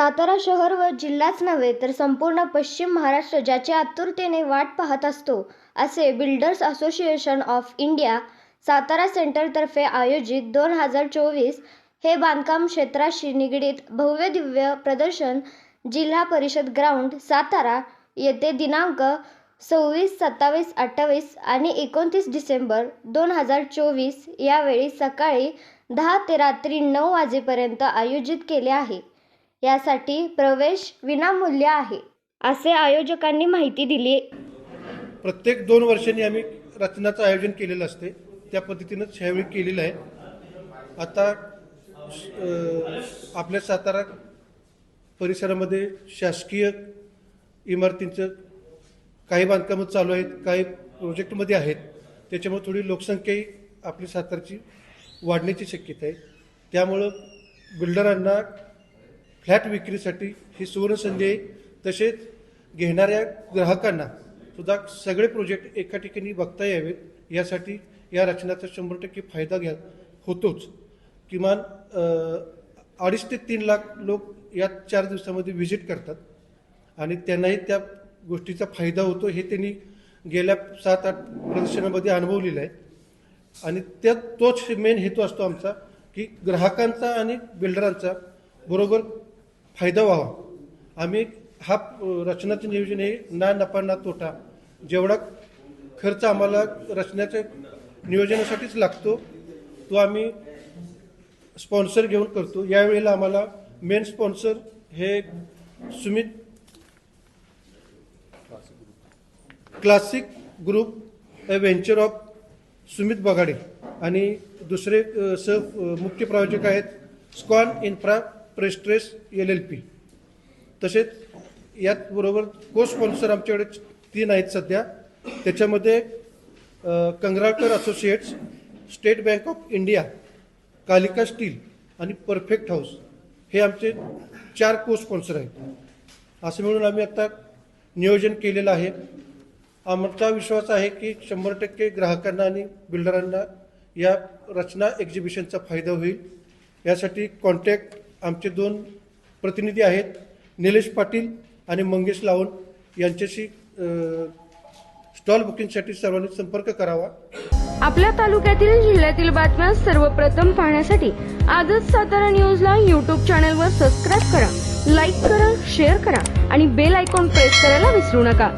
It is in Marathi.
सातारा शहर व जिल्हाच नव्हे तर संपूर्ण पश्चिम महाराष्ट्र ज्याच्या आतुरतेने वाट पाहत असतो असे builders association of India Satara सेंटरतर्फे आयोजित दोन हजार चोवीस हे बांधकाम क्षेत्राशी निगडीत भव्य दिव्य प्रदर्शन जिल्हा परिषद ग्राउंड सातारा येथे दिनांक सव्वीस सत्तावीस अठ्ठावीस आणि एकोणतीस डिसेंबर दोन हजार चोवीस यावेळी सकाळी दहा ते रात्री नऊ वाजेपर्यंत आयोजित केले आहे. यासाठी प्रवेश विनामूल्य आहे असे आयोजकांनी माहिती दिली. प्रत्येक दोन वर्षांनी आम्ही रचनाचं आयोजन केलेलं असते. त्या पद्धतीनंच ह्यावेळी केलेलं आहे. आता आपल्या सातारा परिसरामध्ये शासकीय इमारतींचं काही बांधकामं चालू आहेत काही प्रोजेक्टमध्ये आहेत. त्याच्यामुळे थोडी लोकसंख्याही आपली सातारची वाढण्याची शक्यता आहे. त्यामुळं बिल्डरांना फ्लॅट विक्रीसाठी ही सुवर्णसंधी आहे. तसेच घेणाऱ्या ग्राहकांना सुद्धा सगळे प्रोजेक्ट एका ठिकाणी बघता यावेत. यासाठी या रचनाचा शंभर टक्के फायदा घ्या होतोच. किमान अडीच ते तीन लाख लोक या चार दिवसामध्ये व्हिजिट करतात. आणि त्यांनाही त्या गोष्टीचा फायदा होतो हे त्यांनी गेल्या सात आठ प्रदर्शनामध्ये अनुभवलेलं आहे. आणि त्या तोच मेन हेतू असतो आमचा की ग्राहकांचा आणि बिल्डरांचा बरोबर फायदा व्हावा. आम्ही हा रचनाचं नियोजन हे ना नफा ना तोटा जेवढा खर्च आम्हाला रचण्याच्या नियोजनासाठीच लागतो तो आम्ही स्पॉन्सर घेऊन करतो. यावेळेला आम्हाला मेन स्पॉन्सर हे Sumit classic group a venture of Sumit Bagade आणि दुसरे सह मुख्य प्रायोजक आहेत Scon infra prestress L L P. तसेच याचबरोबर को स्पॉन्सर आमच्याकडे तीन आहेत सध्या. त्याच्यामध्ये अ, Kangralkar associates State Bank of India Kalika steel आणि परफेक्ट हाऊस हे आमचे चार को स्पॉन्सर आहेत. असं मिळून आम्ही आता नियोजन केलेलं आहे. आमचा विश्वास आहे की शंभर टक्के ग्राहकांना आणि बिल्डरांना या रचना एक्झिबिशनचा फायदा होईल. यासाठी कॉन्टॅक्ट आमचे दोन प्रतिनिधी आहेत निलेश पाटील आणि मंगेश लावण. यांच्याशी स्टॉल बुकिंगसाठी सर्वांनी संपर्क करावा. आपल्या तालुक्यातील जिल्ह्यातील बातम्या सर्वप्रथम पाहण्यासाठी आजच सातारा न्यूजला यूट्यूब चॅनलवर सबस्क्राईब करा लाईक करा शेअर करा आणि बेल आयकॉन प्रेस करायला विसरू नका.